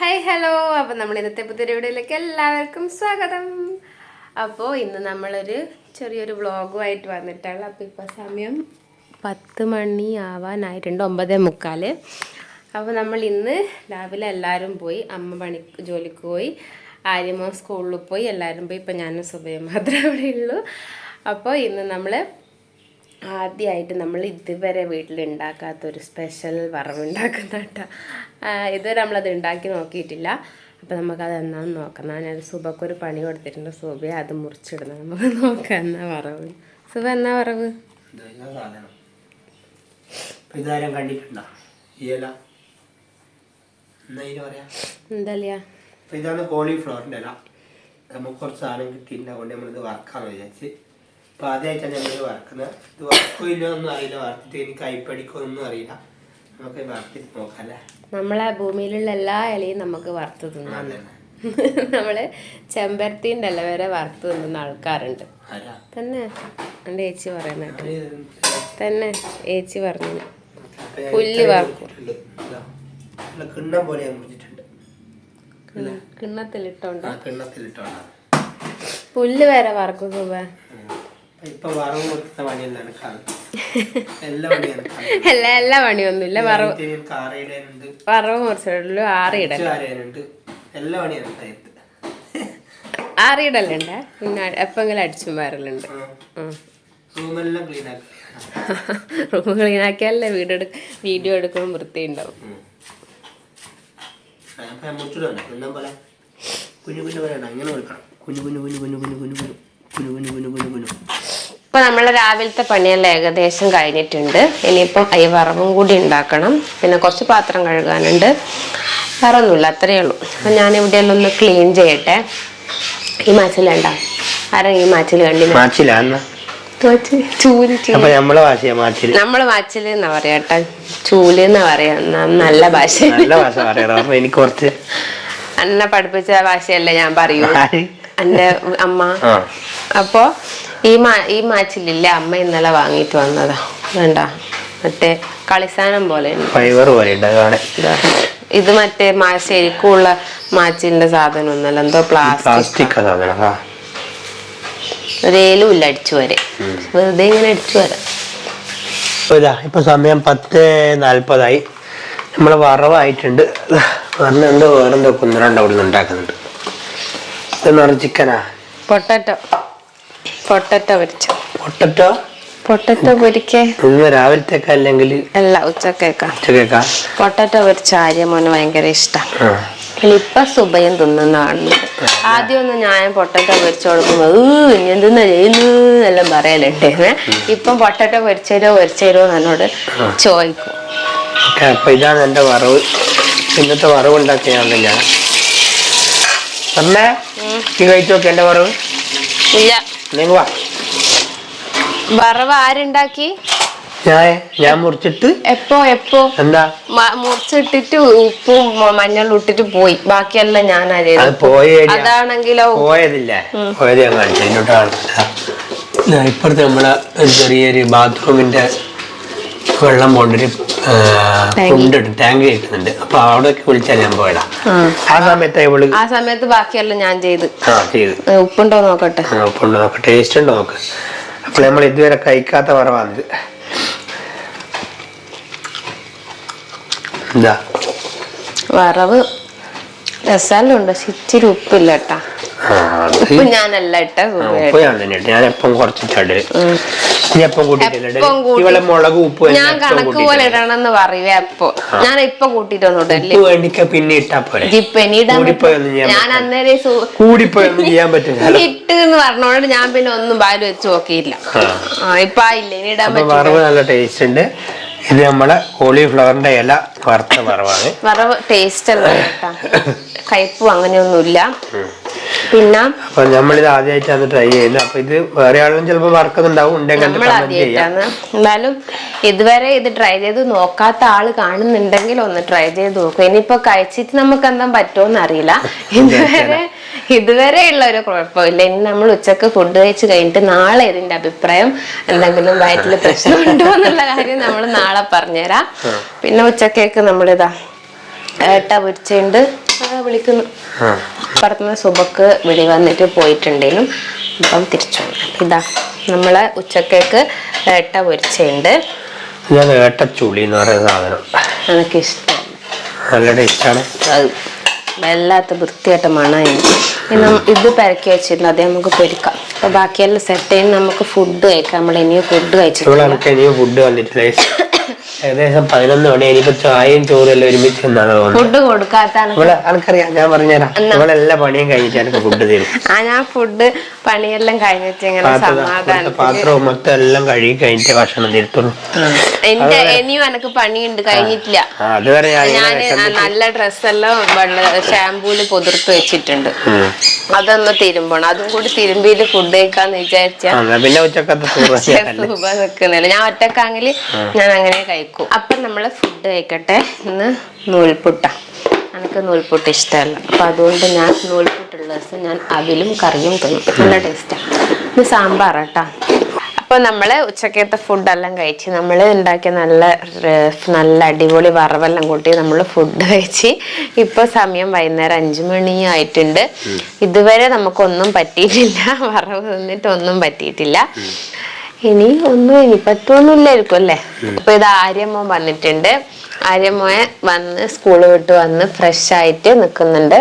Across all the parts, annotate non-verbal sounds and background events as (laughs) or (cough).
Hi hello അപ്പം നമ്മൾ ഇന്നത്തെ പുതിയ വീഡിയോയിലേക്ക് എല്ലാവർക്കും സ്വാഗതം. അപ്പോൾ ഇന്ന് നമ്മളൊരു ചെറിയൊരു വ്ളോഗുമായിട്ട് വന്നിട്ടാണ്. അപ്പോൾ ഇപ്പോൾ സമയം പത്ത് മണി ആവാനായിട്ടുണ്ട് ഒമ്പതേ മുക്കാൽ അപ്പോൾ നമ്മൾ ഇന്ന് രാവിലെ എല്ലാവരും പോയി അമ്മ പണി ജോലിക്ക് പോയി ആര്യമോ സ്കൂളിൽ പോയി എല്ലാവരും പോയി. ഇപ്പം ഞാനും സുബയും മാത്രമേ അവിടെ ഉള്ളൂ. അപ്പോൾ ഇന്ന് നമ്മൾ ആദ്യമായിട്ട് നമ്മൾ ഇതുവരെ വീട്ടിൽ ഉണ്ടാക്കാത്തൊരു സ്പെഷ്യൽ വറവുണ്ടാക്കുന്ന കേട്ടോ ഇതുവരെ നമ്മളത് ഉണ്ടാക്കി നോക്കിയിട്ടില്ല. അപ്പോൾ നമുക്കത് എന്നാന്ന് നോക്കാം. ഞാനത് സുബക്കൊരു പണി കൊടുത്തിട്ടുണ്ട്. സുബയെ അത് മുറിച്ചിടുന്നത് നമുക്ക് നോക്കാം എന്നാ വറവ്. സുബ എന്നാ വറവ്? എന്താ കോളിഫ്ലവറിന്റെ ഇല. നമുക്ക് കുറച്ച് സാധനം കിട്ടിയിട്ടുണ്ട്. നമ്മളിത് വറക്കാമെന്ന് വിചാരിച്ച് അപ്പൊ ആദ്യമായിട്ടാണ് ഞങ്ങൾ വറക്കുന്നത്. ഇത് വറക്കോ ഇല്ലോ ഒന്നും അറിയില്ല വറുത്തിട്ട് എനിക്ക് കൈപ്പടിക്കോ ഒന്നും അറിയില്ല. നമുക്ക് വറുത്തിട്ട് നോക്കാം അല്ലേ നമ്മളെ ഭൂമിയിലുള്ള എല്ലാ ഇലയും നമുക്ക് വറുത്ത് തിന്നാം. (laughs) നമ്മൾ ചെമ്പരത്തിന്റെ ഇല വരെ വറുത്ത് തിന്നുന്ന ആൾക്കാരുണ്ട്? തന്നെ. എന്റെ ഏച്ചി പറയുന്ന തന്നെ. ഏച്ചി പറഞ്ഞു പുല്ല് വറക്കും. കിണ്ണം പോലെ ഞാൻ മുറിച്ചിട്ടുണ്ട്. കിണ്ണത്തിലിട്ടോണ്ട്. ആ പുല്ല് വരെ വറക്കും സുബ. ഇപ്പൊ വറവ് എനക്കാണ് (laughs) എല്ലാ പണിയൊന്നുമില്ല. വറവ് വറവ് മുറിച്ചിടലു ആറിയിടൽ ആരയാനുണ്ട് എല്ലാ ആറിയിടലുണ്ട് പിന്നെ എപ്പെങ്കിലും അടിച്ചും വരലുണ്ട്. റൂമെല്ലാം ക്ലീൻ ആക്കി (laughs) റൂം ക്ലീനാക്കിയാലേ വീട് എടുക്ക വീഡിയോ എടുക്കുമ്പോൾ വൃത്തി ഉണ്ടാവും കുഞ്ഞു കുഞ്ഞു പറയണ്ട കൊടുക്കണം കുഞ്ഞു കുഞ്ഞു കുഞ്ഞു കുഞ്ഞു കുഞ്ഞു കുഞ്ഞു കുഞ്ഞു. ഇപ്പൊ നമ്മളെ രാവിലത്തെ പണിയെല്ലാം ഏകദേശം കഴിഞ്ഞിട്ടുണ്ട്. ഇനിയിപ്പം ഈ വറവും കൂടി ഉണ്ടാക്കണം. പിന്നെ കുറച്ച് പാത്രം കഴുകാനുണ്ട്. വേറെ ഒന്നുമില്ല അത്രയേ ഉള്ളൂ. അപ്പൊ ഞാൻ ഇവിടെയെല്ലാം ഒന്ന് ക്ലീൻ ചെയ്യട്ടെ. ഈ മാച്ചിലുണ്ട ആരാ ഈ മാച്ചിൽ കണ്ടില്ല ചൂൽ നമ്മളെ വാച്ചിൽ എന്നാ പറയാ കേട്ടോ ചൂൽ എന്നാ പറയാ? നല്ല ഭാഷ. എനിക്ക് കുറച്ച് എന്നെ പഠിപ്പിച്ച ഭാഷയല്ലേ ഞാൻ പറയൂ? എന്റെ അമ്മ. അപ്പോ ഈ മാ ഈ മാച്ചിലില്ലേ അമ്മ ഇന്നലെ വാങ്ങിട്ട് വന്നതാ. വേണ്ട മറ്റേ കളിസാനം പോലെ ഫൈബർ പോലെ ഇത്. മറ്റേ ശരിക്കുള്ള മാച്ചിലിന്റെ സാധനം ഒന്നല്ല എന്തോ പ്ലാസ്റ്റിക് ഒരേലും ഇല്ല അടിച്ചു വരെ. വെറുതെ ഇങ്ങനെ അടിച്ചു വരാം. ഇപ്പൊ ഇതാ ഇപ്പൊ സമയം പത്ത് നാല്പതായി നമ്മളെ വറവായിട്ടുണ്ട്. വറന്നുണ്ട് വേറെന്തോ ഒന്ന് രണ്ട് അവിടെ നിന്ന് ഉണ്ടാക്കുന്നുണ്ട്. ഇതെന്ന് പറഞ്ഞ ചിക്കനാ? പൊട്ടറ്റോ. പൊട്ടറ്റോ പൊരിച്ചു? പൊട്ടറ്റോ? പൊട്ടറ്റ പൊരിക്കേ? ഇന്ന് രാവിലത്തേക്ക് അല്ലെങ്കിൽ അല്ല ഉച്ചക്കേക്കാ. ഉച്ചക്കേക്കാ? പൊട്ടറ്റോ പൊരിച്ച ആര്യമോന് ഭയങ്കര ഇഷ്ടം. ആ. ഇപ്പൊ സുബയും തിന്നുന്ന കാണുന്നത് ആദ്യം ഒന്ന് ഞാൻ പൊട്ടറ്റ പൊരിച്ചു കൊടുക്കുമ്പോ എന്തെന്നാ ചെയ്യുന്നു എല്ലാം പറയലുണ്ടായിരുന്നേ ഇപ്പം പൊട്ടറ്റ പൊരിച്ചോ പൊരിച്ചോ എന്നോട് ചോദിക്കും. അപ്പൊ ഇതാണ് എന്റെ വറവ്. ഇന്നത്തെ വറവ് ഉണ്ടാക്കിയാണ് ഞാൻ. അമ്മേ നീ കഴിച്ചു നോക്കി എന്റെ വറവ്? ഇല്ല. വറവ് ആരുണ്ടാക്കി? ഞാൻ ഞാൻ മുറിച്ചിട്ട് എപ്പോ എപ്പോ? എന്താ? മുറിച്ചിട്ടിട്ട് ഉപ്പും മഞ്ഞളും ഇട്ടിട്ട് പോയി. ബാക്കിയെല്ലാം ഞാൻ അതാണെങ്കിലോ? പോയതില്ലേ. പോയത് ഞാൻ കാണിച്ചു. ഇപ്പുറത്ത് നമ്മളെ ചെറിയൊരു ബാത്റൂമിന്റെ വെള്ളം പോണ്ടൊരു ഉണ്ട് ടാങ്ക്. കിട്ടുന്നുണ്ട് അപ്പൊ അവിടേക്ക് വിളിച്ചാൽ ഞാൻ പോയടാ. ആ. സമയത്ത് ഇവൾ? ആ സമയത്ത് ബാക്കിയെല്ലാം ഞാൻ ചെയ്ത്. ആ ചെയ്ത്. ഉപ്പുണ്ടോ നോക്കട്ടെ? ഉപ്പുണ്ട് നോക്ക്. ടേസ്റ്റ് ഉണ്ടോ നോക്ക്. അപ്പോൾ നമ്മൾ ഇതുവരെ കഴിക്കാത്ത വറവാണിത് എന്താ? വറവ്. രസാലുണ്ട്. ഇച്ചിരി ഉപ്പില്ല കേട്ടാ ഉപ്പ് ഞാനല്ല ഇട്ട ഉപ്പ് ഞാൻ തന്നെ ഇട്ടു. ഞാൻ എപ്പം എപ്പം മുളക് ഉപ്പ് ഞാൻ കണക്ക് പോലെ ഇടണമെന്ന് പറയുവേ അപ്പൊ. ഞാൻ ഇപ്പൊ കൂട്ടിട്ടൊന്നും വേണ്ടിക്ക പിന്നെ ഇട്ടാ ഞാൻ. അന്നേരം കൂടിപ്പോയൊന്നും ചെയ്യാൻ പറ്റില്ല. ഇട്ട് എന്ന് പറഞ്ഞോണ്ട് ഞാൻ പിന്നെ ഒന്നും പാൽ വെച്ച് നോക്കിയില്ല. ഇപ്പൊ ആയില്ല? ഇനി ഇടാൻ പറ്റില്ല നല്ല ടേസ്റ്റ് ഉണ്ട് ഇത് നമ്മളെ കോളിഫ്ലവറിന്റെ ഇല വറുത്ത വറവാണ്. വറവ് ടേസ്റ്റ് അല്ല കേട്ടാ. കയ്പും അങ്ങനെയൊന്നുമില്ല. പിന്നെ അപ്പൊ നമ്മളിത് ആദ്യമായിട്ടാണ് ട്രൈ ചെയ്യുന്നത്. അപ്പൊ ഇത് വേറെ ആളും ചിലപ്പോ വർക്കുന്നുണ്ടാവും ഉണ്ടെങ്കിൽ നമ്മൾ ആദ്യമായിട്ടാണ് എന്നാലും ഇതുവരെ ഇത് ട്രൈ ചെയ്ത് നോക്കാത്ത ആൾ കാണുന്നുണ്ടെങ്കിൽ ഒന്ന് ട്രൈ ചെയ്ത് നോക്കും. ഇനിയിപ്പോ കഴിച്ചിട്ട് നമുക്ക് എന്താ പറ്റുമോന്ന് അറിയില്ല. (laughs) ഇതുവരെ ഇതുവരെ ഉള്ള ഒരു കുഴപ്പമില്ല. ഇനി നമ്മൾ ഉച്ചയ്ക്ക് ഫുഡ് കഴിച്ച് കഴിഞ്ഞിട്ട് നാളെ ഇതിന്റെ അഭിപ്രായം എന്തെങ്കിലും വയറ്റിൽ പ്രശ്നം ഉണ്ടോ എന്നുള്ള കാര്യം നമ്മൾ നാളെ പറഞ്ഞുതരാം. പിന്നെ ഉച്ചക്കേക്ക് നമ്മളിതാ ഏട്ട പൊരിച്ചുണ്ട് വിളിക്കുന്നു. അപ്പുറത്തുനിന്ന് സുബക്ക് വിളി വന്നിട്ട് പോയിട്ടുണ്ടേലും ഇപ്പം തിരിച്ചു. ഇതാ നമ്മളെ ഉച്ചക്കേക്ക് ഏട്ട പൊരിച്ചുണ്ട്. ഞാൻ ഏട്ടച്ചുളി എന്ന് പറയുന്ന സാധനം. എനിക്ക് ഇഷ്ടമാണ് നല്ല ടേസ്റ്റാണ് വല്ലാത്ത വൃത്തിയായിട്ട് മണമായി ഇത് പരക്കി വെച്ചിരുന്നു അതേ നമുക്ക് പൊരിക്കാം. അപ്പൊ ബാക്കിയെല്ലാം സെറ്റ് ചെയ്യുന്ന നമുക്ക് ഫുഡ് കഴിക്കാം. നമ്മൾ ഇനിയും ഫുഡ് കഴിച്ചിട്ടില്ല. ഫുഡ് വന്നിട്ടില്ല ഏകദേശം പതിനൊന്ന് മണി ഇനിയിപ്പോ ചായയും ചോറും എല്ലാം ഒരുമിച്ച് എന്നാണ് തോന്നുന്നത് ഫുഡ് കൊടുക്കാത്താണ്. ഇവിടെ എനിക്കറിയാം ഞാൻ പറഞ്ഞുതരാം. എല്ലാ പണിയും കഴിഞ്ഞിട്ട് എനിക്ക് ഫുഡ് തരും. ആ ഞാൻ ഫുഡ് പണിയെല്ലാം കഴിഞ്ഞിട്ട് ഇങ്ങനെ പാത്രം പാത്രവും മൊത്തം എല്ലാം കഴുകി കഴിഞ്ഞിട്ട് ഭക്ഷണം തരുത്തുള്ളൂ. എന്റെ ഇനിയും എനിക്ക് പണിയുണ്ട് കഴിഞ്ഞിട്ടില്ല. ആ, അതുവരെ ഞാൻ ഇങ്ങനെ ഞാൻ നല്ല ഡ്രസ്സെല്ലാം വെള്ള ഷാമ്പൂൽ പൊതിർത്ത് വെച്ചിട്ടുണ്ട്. ഉം. അതൊന്ന് തിരുമ്പണം. അതും കൂടി തിരുമ്പിയിൽ ഫുഡ് കഴിക്കാന്ന് വിചാരിച്ച ആ, എന്നാ പിന്നെ ഉച്ചക്കത്തെ ചോറ്. നിക്കുന്നില്ല ഞാൻ ഒറ്റക്കാങ്ങിൽ ഞാൻ അങ്ങനെ കഴിക്കും. അപ്പൊ നമ്മൾ ഫുഡ് കഴിക്കട്ടെ. ഇന്ന് നൂൽപുട്ട. എനിക്ക് നൂൽപുട്ട് ഇഷ്ടമല്ല. അപ്പം അതുകൊണ്ട് ഞാൻ നൂൽപുട്ടുള്ള ദിവസം ഞാൻ അവിലും കറിയും തിന്നും. നല്ല ടേസ്റ്റാണ് ഇത് സാമ്പാറാട്ടാ അപ്പോൾ നമ്മൾ ഉച്ചക്കത്തെ ഫുഡെല്ലാം കഴിച്ച് നമ്മൾ ഉണ്ടാക്കിയ നല്ല നല്ല അടിപൊളി വറവെല്ലാം കൂട്ടി നമ്മൾ ഫുഡ് കഴിച്ച് ഇപ്പോൾ സമയം വൈകുന്നേരം അഞ്ചു മണിയായിട്ടുണ്ട് ഇതുവരെ നമുക്കൊന്നും പറ്റിയിട്ടില്ല. വറവ് തിന്നിട്ടൊന്നും പറ്റിയിട്ടില്ല. ഇനി ഒന്നും ഇനി പറ്റുമൊന്നുമില്ലായിരിക്കും അല്ലേ? അപ്പൊ ഇത് ആര്യമ്മ വന്നിട്ടുണ്ട്. ആര്യമ്മയെ വന്ന് സ്കൂൾ വിട്ട് വന്ന് ഫ്രഷ് ആയിട്ട് നിക്കുന്നുണ്ട്.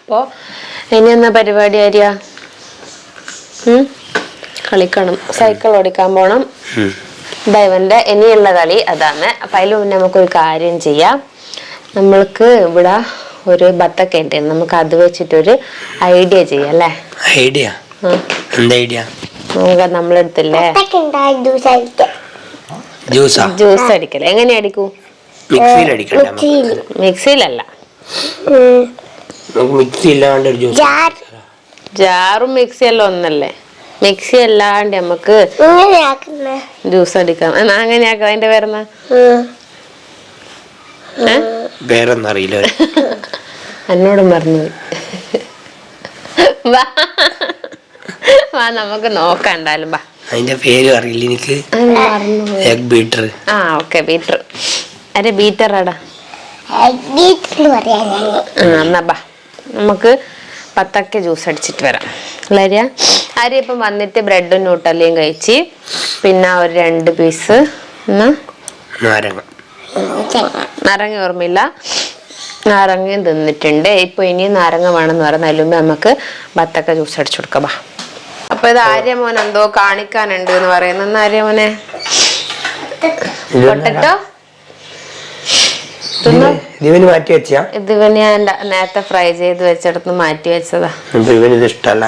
അപ്പോ ഇനി എന്നാ പരിപാടി ആര്യ? കളിക്കണം. സൈക്കിൾ ഓടിക്കാൻ പോണം. ദൈവന്റെ ഇനിയുള്ള കളി അതാണ്. അപ്പൊ അതിൽ മുന്നേ നമുക്കൊരു കാര്യം ചെയ്യാം. നമ്മൾക്ക് ഇവിടെ ഒരു ബത്തൊക്കെ ഉണ്ട്. നമുക്ക് അത് വെച്ചിട്ടൊരു ഐഡിയ ചെയ്യാം അല്ലേ? ഐഡിയ? ഐഡിയ? നമ്മളെടുത്തില്ലേ? ജ്യൂസാ ജ്യൂസ്? അടിക്കൽ എങ്ങനെ അടിക്കൂ? മിക്സിയിൽ അടിക്കണ്ട? മിക്സിയിലല്ല. മിക്സി ഇല്ലാണ്ട് ജ്യൂസ് ജാറും മിക്സി ഒന്നല്ലേ? മിക്സി അല്ലാണ്ട് നമുക്ക് ജ്യൂസ് അടിക്കാം. എന്നാ അങ്ങനെയാക്കാം. അതിന്റെ പേരെന്നാ പേരൊന്നും അറിയില്ല. എന്നോടും മറന്നു വാ നമുക്ക് നോക്കാം എന്തായാലും ബാ അതിന്റെ പേര് അറിയില്ല എനിക്ക്. എഗ് ബീറ്റർ ആ ഓക്കെ ബീറ്റർ അരെ ബീറ്റർ ആടാ. എന്നാ ബാ നമുക്ക് പത്തക്ക ജ്യൂസ് അടിച്ചിട്ട് വരാം. അല്ലേ ആര്യ ഇപ്പം വന്നിട്ട് ബ്രെഡും ന്യൂട്ടല്ലയും കഴിച്ച് പിന്നെ ഒരു രണ്ട് പീസ് നാരങ്ങ. നാരങ്ങ ഓർമ്മയില്ല. നാരങ്ങയും തിന്നിട്ടുണ്ട്. ഇപ്പൊ ഇനിയും നാരങ്ങ വേണമെന്ന് പറയുന്ന നമുക്ക് ബത്തക്ക ജ്യൂസ് അടിച്ചു കൊടുക്കാം ബാ അപ്പൊ ഇത് ആര്യമോൻ എന്തോ കാണിക്കാനുണ്ട് എന്ന് പറയുന്ന. ആര്യമോനെ. പൊട്ടറ്റോ മാറ്റി വെച്ചാ? ഇത് ഞാൻ നേരത്തെ ഫ്രൈ ചെയ്ത് വെച്ചെടുത്ത് മാറ്റി വെച്ചതാ. ഇവന് ഇഷ്ടല്ല?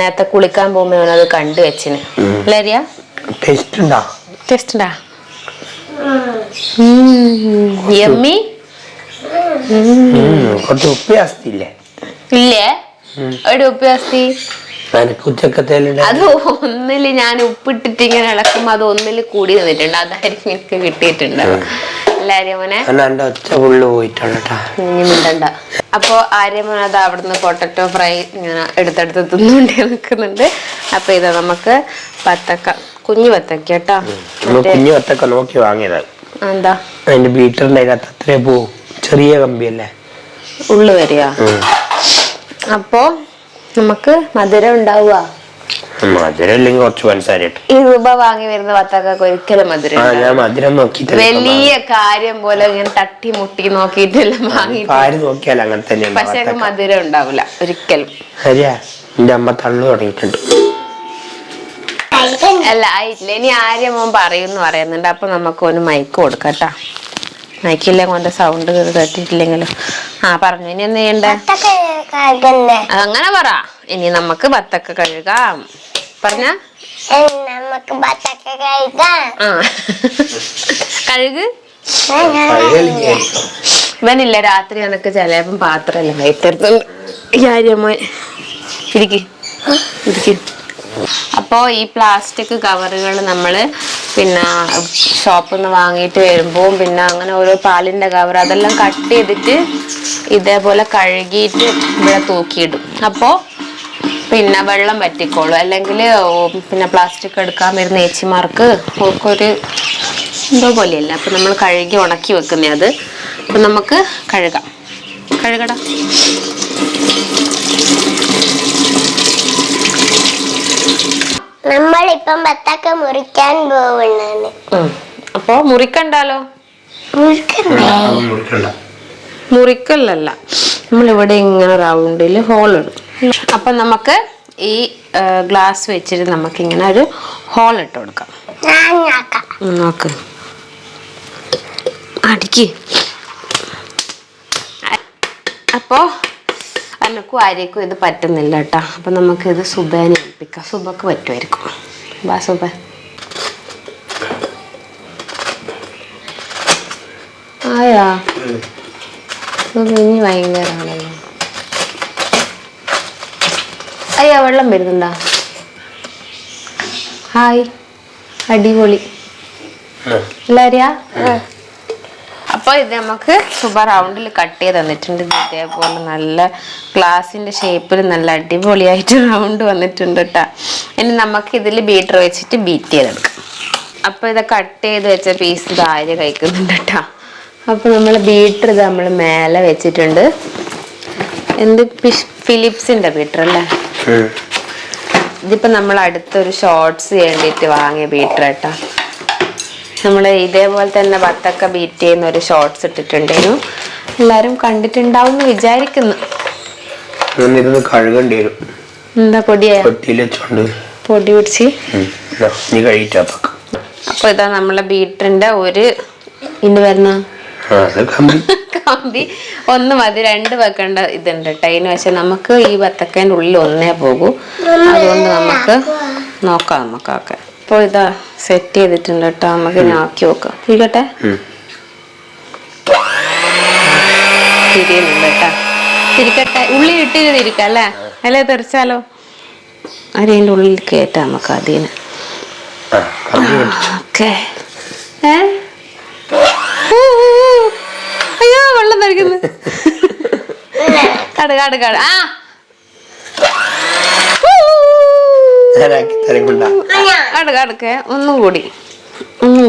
നേരത്തെ കുളിക്കാൻ പോകുമ്പോ ഇവനത് കണ്ടു വെച്ചിന്. ലരിയ ടേസ്റ്റ് ഉണ്ടാ? ടേസ്റ്റ് ഉണ്ടാ യമ്മി? കുറച്ച് ഉപ്പി അസ്തി ഇല്ലേ? ഇല്ലേ? ഒരു ഉപ്പി ജാസ്തി എനിക്ക് ഉച്ചക്കത്തേലുണ്ട് അത് ഒന്നിൽ ഞാൻ ഉപ്പിട്ടിട്ട് ഇങ്ങനെ ഇളക്കുമ്പോ അത് ഒന്നിൽ കൂടി നിന്നിട്ടുണ്ട്. അതായിരിക്കും എനിക്ക് കിട്ടിയിട്ടുണ്ടാവും ആര്യമോനെ എന്റെ ഒച്ച ഫുള്ള് പോയിട്ടുള്ളട്ടാ മിണ്ടണ്ട. അപ്പോ ആര്യമോൻ അത് അവിടുന്ന് പൊട്ടറ്റോ ഫ്രൈ ഇങ്ങനെ എടുത്തെടുത്ത് തിന്നുകൊണ്ടേ നിൽക്കുന്നുണ്ട്. അപ്പൊ ഇത് നമുക്ക് വത്തക്ക കുഞ്ഞു വത്തക്ക കേട്ടോ. കുഞ്ഞു വത്തക്ക നോക്കി വാങ്ങിയത്. എന്താ? അതിന്റെ ബീറ്ററിന്റെ അതിനകത്ത് അത്രേ പോവും ചെറിയ കമ്പിയല്ലേ? ഉള്ളു വരിക. ഉം. നമുക്ക് മധുരം ഉണ്ടാവുക. മധുരം ഇല്ലെങ്കിൽ കുറച്ച് പഞ്ചസാര ഈ രൂപ വാങ്ങി വരുന്ന വത്തക്കൊക്കെ ഒരിക്കലും മധുരം ആ ഞാൻ മധുരം നോക്കിട്ട് വലിയ കാര്യം പോലെ ഇങ്ങനെ തട്ടി മുട്ടി നോക്കിയിട്ടെല്ലാം വാങ്ങി. ആര് നോക്കിയാലും അങ്ങനെ തന്നെയാണ് പക്ഷെ അത് മധുരം ഉണ്ടാവില്ല ഒരിക്കലും. ശരിയാ എന്റെ അമ്മ തള്ളു തുടങ്ങിയിട്ടുണ്ട്. അല്ല ആയിട്ടില്ല. ഇനി ആര്യം മോൻ പറയുന്നു പറയുന്നുണ്ട്. അപ്പൊ നമുക്ക് ഒന്ന് മൈക്ക് കൊടുക്കട്ടാ. മൈക്കില്ലേ കൊണ്ട് സൗണ്ട് തട്ടിട്ടില്ലെങ്കിലും ആ പറഞ്ഞു. ഇനി എന്ത് ചെയ്യണ്ടേ? അതങ്ങനെ പറ. ഇനി നമുക്ക് ബത്തക്ക കഴുകാം. പറഞ്ഞ. നമുക്ക് ബത്തക്ക കഴുകാം. ആ. കഴുക്. ഇവനില്ല രാത്രി എനക്ക് ചിലപ്പം പാത്രമെല്ലാം കൈത്തരത്തുണ്ട് കാര്യമായി ഇരിക്കും. ഇരിക്ക്. അപ്പോൾ ഈ പ്ലാസ്റ്റിക് കവറുകൾ നമ്മൾ പിന്നെ ഷോപ്പിൽ നിന്ന് വാങ്ങിയിട്ട് വരുമ്പോൾ പിന്നെ അങ്ങനെ ഓരോ പാലിന്റെ കവർ അതെല്ലാം കട്ട് ചെയ്തിട്ട് ഇതേപോലെ കഴുകിയിട്ട് ഇവിടെ തൂക്കിയിടും. അപ്പോൾ പിന്നെ വെള്ളം പറ്റിക്കോളും അല്ലെങ്കിൽ പിന്നെ പ്ലാസ്റ്റിക് എടുക്കാൻ വരുന്ന ഏച്ചിമാർക്ക് ഒരു എന്തോ പോലെയല്ല. അപ്പം നമ്മൾ കഴുകി ഉണക്കി വെക്കുന്നേ അത്. അപ്പം നമുക്ക് കഴുകാം. കഴുകടാ. നമ്മളിപ്പം പത്തൊക്കെ മുറിക്കാൻ പോവുന്നാണ് അപ്പോ മുറിക്കണ്ടാലോ? മുറിക്കണ്ടേ? മുറിക്കല്ലല്ല. നമ്മളിവിടെ ഇങ്ങനെ റൗണ്ടിൽ ഹോൾ ഇടും അപ്പൊ നമുക്ക് ഈ ഗ്ലാസ് വെച്ചിട്ട് നമുക്ക് ഇങ്ങനെ ഒരു ഹോൾ ഇട്ട് കൊടുക്കാം. നോക്കാം. അടിക്ക്. അപ്പോൾ അനക്കും ആര്യക്കും ഇത് പറ്റുന്നില്ല കേട്ടോ. അപ്പം നമുക്കിത് സുബേനെ ഏൽപ്പിക്കാം. സുബക്ക് പറ്റുമായിരിക്കും. വാ സുബ ആയാ ഇനി ഭയങ്കരമാണല്ലോ അയ്യാ വെള്ളം വരുന്നുണ്ടോ? ഹായ് അടിപൊളി. എല്ലാരിയാ അപ്പോൾ ഇത് നമുക്ക് സൂപ്പർ റൗണ്ടിൽ കട്ട് ചെയ്ത് തന്നിട്ടുണ്ട്. ഇതേപോലെ നല്ല ഗ്ലാസിന്റെ ഷേപ്പിൽ നല്ല അടിപൊളിയായിട്ട് റൗണ്ട് വന്നിട്ടുണ്ട് കേട്ടോ ഇനി നമുക്ക് ഇതിൽ ബീറ്റർ വെച്ചിട്ട് ബീറ്റ് ചെയ്തെടുക്കാം. അപ്പോൾ ഇത് കട്ട് ചെയ്ത് വെച്ച പീസ് ഇത് ആര്യ കഴിക്കുന്നുണ്ട് കേട്ടോ അപ്പോൾ നമ്മൾ ബീറ്റർ ഇത് നമ്മൾ മേലെ വെച്ചിട്ടുണ്ട്. എന്ത് ഫിലിപ്സിന്റെ ബീറ്റർ അല്ലേ? ഇതിപ്പോ നമ്മൾ അടുത്തൊരു ഷോർട്സ് വേണ്ടിയിട്ട് വാങ്ങിയ ബീറ്റർ കേട്ടാ നമ്മൾ ഇതേപോലെ തന്നെ വത്തക്ക ബീറ്റ് ചെയ്യുന്ന ഒരു ഷോർട്സ് ഇട്ടിട്ടുണ്ടായിരുന്നു. എല്ലാവരും കണ്ടിട്ടുണ്ടാവും എന്ന് വിചാരിക്കുന്നു. ഇതൊന്ന് കഴുകേണ്ടി വരും. എന്താ പൊടിയാ പൊടി പിടിച്ച്. നീ അപ്പൊ ഇതാ നമ്മളെ ബീറ്ററിന്റെ ഒരു ഇന്ന് വരുന്ന (laughs) കമ്പി. ഒന്ന് മതി രണ്ട് വെക്കേണ്ട ഇതുണ്ട് അതിന് പക്ഷെ നമുക്ക് ഈ വത്തക്കേന്റെ ഉള്ളിൽ ഒന്നേ പോകൂ. അതുകൊണ്ട് നമുക്ക് നോക്കാം നമുക്കൊക്കെ അപ്പോൾ ഇതാ സെറ്റ് ചെയ്തിട്ടുണ്ട് കേട്ടോ നമുക്ക് ആക്കി നോക്കാം. ഇരിക്കട്ടെ. തിരിയുന്നുണ്ട് കേട്ടോ തിരിക്കട്ടെ ഉള്ളി ഇട്ടിട്ട് തിരിക്കാം അല്ലേ? അല്ലേ തെറിച്ചാലോ? അതിന്റെ ഉള്ളിൽ കയറ്റാം നമുക്ക് അതിന് ഓക്കെ. ഏ. അയ്യോ വെള്ളം തെറിക്കുന്നു (laughs) കട് കട് കട്. ആ. ഞാനാക്കി തരക്കുണ്ട കട്. കടുക്കെ ഒന്നും കൂടി.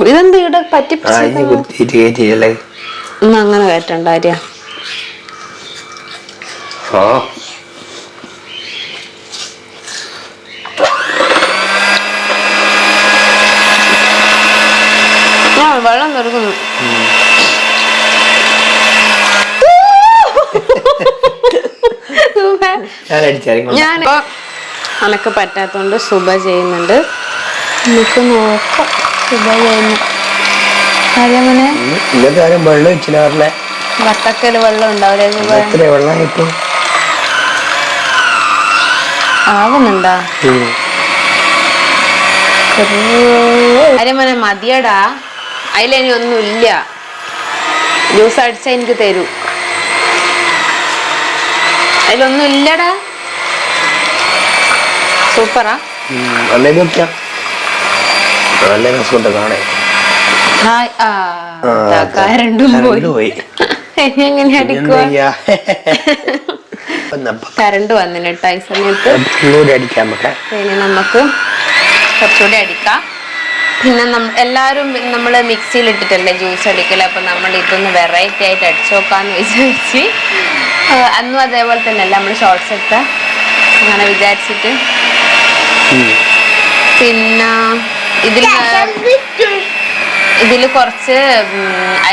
ഇതെന്ത് ഇവിടെ ഇനി കുത്തിയിട്ട് കയറ്റിയല്ലേ ഒന്നും അങ്ങനെ കയറ്റണ്ട ആര്യ. ഓ ആ വെള്ളം തുറക്കുന്നു. ഞാൻ അടിച്ചാലും ഞാൻ അനക്ക് പറ്റാത്തതുകൊണ്ട് സുബ ചെയ്യുന്നുണ്ട്. നമുക്ക് നോക്കാം. സുബ ചെയ്യുന്നു. അതേപോലെ ഇന്നത്തെ ആരും വെള്ളം വെച്ചില്ല പറഞ്ഞേ വത്തക്കൽ വെള്ളം ഉണ്ടാവില്ലേ സുബ? എത്ര വെള്ളം കിട്ടും. ആവുന്നുണ്ടാ? അരമനെ മതിയടാ. അതിലിനി ഒന്നുമില്ല ജ്യൂസ് അടിച്ച എനിക്ക് തരൂ. അതിലൊന്നും ഇല്ലടാ സൂപ്പറാ അല്ലേ നോക്കിയാ നല്ല രസമുണ്ട് കാണാൻ ഹായ് ആ ആ, ദാ കരണ്ടും പോയി കറണ്ട് പോയി. ഇനി എങ്ങനെ അടിക്കുക എന്താ ചെയ്യാ? ഒന്നപ്പം (laughs) കരണ്ട് വന്നിന് കേട്ടോ ഈ സമയത്ത്. അടിക്കാം നമുക്ക്. കുറച്ചുകൂടി അടിക്കാം. പിന്നെ എല്ലാരും എല്ലാവരും നമ്മൾ മിക്സിയിൽ ഇട്ടിട്ടല്ലേ ജ്യൂസ് അടിക്കൽ? അപ്പൊ നമ്മൾ ഇതൊന്ന് വെറൈറ്റി ആയിട്ട് അടിച്ചു നോക്കാന്ന് വിചാരിച്ച്. അന്നും അതേപോലെ തന്നെ അല്ല നമ്മൾ ഷോർട്ട്സ് എടുത്ത അങ്ങനെ വിചാരിച്ചിട്ട്. പിന്നെ ഇതിൽ ഇതിൽ കുറച്ച്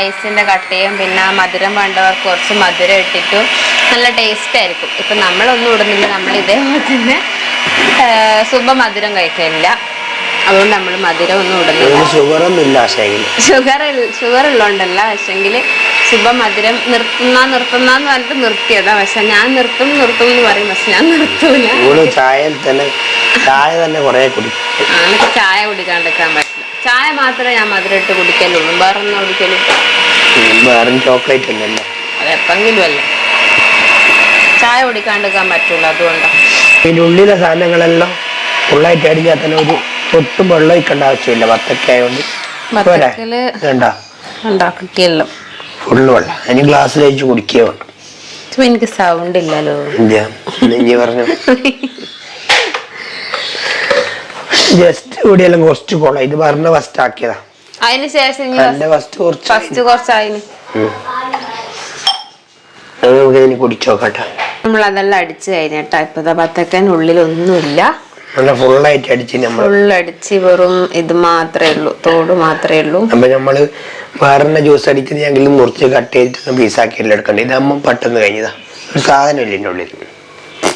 ഐസിന്റെ കട്ടയും പിന്നെ മധുരം വേണ്ടവർക്ക് കുറച്ച് മധുരം ഇട്ടിട്ടും നല്ല ടേസ്റ്റ് ആയിരിക്കും. ഇപ്പം നമ്മളൊന്നും ഇടുന്നില്ല നമ്മൾ ഇതേപോലെ തന്നെ സുബ മധുരം കഴിക്കില്ല അതുകൊണ്ട് നമ്മൾ മധുരം ഒന്നും ഇടുന്നില്ല. ഷുഗറൊന്നും ഇല്ല ഷുഗർ ഷുഗർ ഉള്ളതുകൊണ്ടല്ല പക്ഷെങ്കിൽ ശുഭ മധുരം നിർത്തുന്ന നിർത്തുന്ന എന്ന് പറഞ്ഞിട്ട് നിർത്തിയതാ. പക്ഷെ ഞാൻ നിർത്തും നിർത്തും എന്ന് പറയും പക്ഷെ ഞാൻ നിർത്തൂല. ചായ തന്നെ ചായ തന്നെ കുറെ കുടിക്കും. എനിക്ക് ചായ കുടിക്കാണ്ടിരിക്കാൻ പറ്റില്ല. ചായ മാത്രമേ ഞാൻ മധുരം ഇട്ട് കുടിക്കലുള്ളൂ. വേറെ ഒന്നും കുടിക്കലും വേറെ ചോക്ലേറ്റ് ഉണ്ടല്ലോ അത് എപ്പെങ്കിലും അല്ല? ചായ കുടിക്കാണ്ടിരിക്കാൻ പറ്റുള്ളൂ അതുകൊണ്ടാണ് ഇതിന്റെ ഉള്ളിലെ സാധനങ്ങളെല്ലാം ഫുള്ളായിട്ട് അടിക്കാത്ത തന്നെ ഒരു ഒട്ടും വെള്ളം ഒഴിക്കേണ്ട ആവശ്യമില്ല വത്തക്ക ആയതുകൊണ്ട് പോരെ ഉണ്ടാക്കിയല്ലോ ഫുള്ള് വെള്ളം. ഗ്ലാസ്സിൽ എനിക്ക് സൗണ്ട് ഇല്ലല്ലോ. പറഞ്ഞു. ജസ്റ്റ് ഇവിടെയെല്ലാം കുറച്ച് കൊള്ളാം ഇത് പറഞ്ഞ ഫസ്റ്റ് ആക്കിയതാ. അതിന് ശേഷം എന്റെ ഫസ്റ്റ് കുറച്ച് ഫസ്റ്റ് കുറച്ചായിന്. നമുക്ക് നമ്മൾ അതെല്ലാം അടിച്ചു കഴിഞ്ഞിട്ടാ ഇപ്പൊ ഒന്നുമില്ല നല്ല ഫുള്ളായിട്ട് അടിച്ച് നമ്മൾ ഫുള്ളടിച്ച് വെറും ഇത് മാത്രമേ ഉള്ളൂ തോട് മാത്രമേ ഉള്ളൂ. അപ്പൊ നമ്മൾ വേറെ ജ്യൂസ് അടിക്കുന്നെങ്കിലും മുറിച്ച് കട്ട് ചെയ്തിട്ട് പീസാക്കിയല്ലോ എടുക്കണ്ടേ? ഇതാകുമ്പോൾ പെട്ടെന്ന് കഴിഞ്ഞതാ. ഒരു സാധനമില്ല എന്റെ ഉള്ളിൽ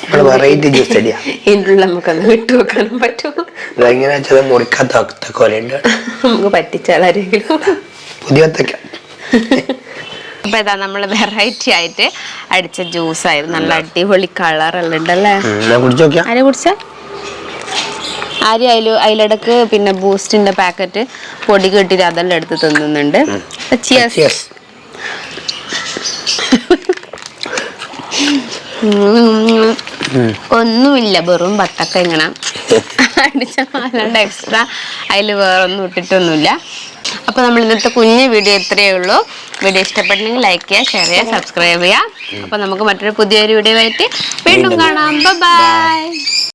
നമ്മൾ വെറൈറ്റി ജ്യൂസ് അടിയാ. ഇതിന്റെ ഉള്ളിൽ നമുക്കൊന്ന് വിട്ടു വെക്കാനും പറ്റുമോ ഇതെങ്ങനെ വെച്ചാൽ മുറിക്കാത്ത തക്കോലുണ്ട് നമുക്ക് പറ്റിച്ചാലാരെങ്കിലും പുതിയ വത്തക്ക. അപ്പൊ ഇതാ നമ്മൾ വെറൈറ്റി ആയിട്ട് അടിച്ച ജ്യൂസ് ആയിരുന്നു. നല്ല അടിപൊളി കളർ ഉണ്ടല്ലേ? ഉം, എന്നാ കുടിച്ചു നോക്കിയാ. ആരെ കുടിച്ച? ആര് അതിൽ അതിലിടക്ക് പിന്നെ ബൂസ്റ്റിന്റെ പാക്കറ്റ് പൊടി കെട്ടി അതെല്ലാം എടുത്ത് തിന്നുന്നുണ്ട്. ഒന്നുമില്ല വെറും ബത്തക്ക ഇങ്ങനെ അടിച്ച അല്ലാണ്ട് എക്സ്ട്രാ അതിൽ വേറൊന്നും ഇട്ടിട്ടൊന്നുമില്ല. അപ്പോൾ നമ്മൾ ഇന്നത്തെ കുഞ്ഞു വീഡിയോ ഇത്രയേ ഉള്ളൂ. വീഡിയോ ഇഷ്ടപ്പെട്ടെങ്കിൽ ലൈക്ക് ചെയ്യുക ഷെയർ ചെയ്യുക സബ്സ്ക്രൈബ് ചെയ്യുക. അപ്പോൾ നമുക്ക് മറ്റൊരു പുതിയൊരു വീഡിയോ ആയിട്ട് വീണ്ടും കാണാം. ബൈ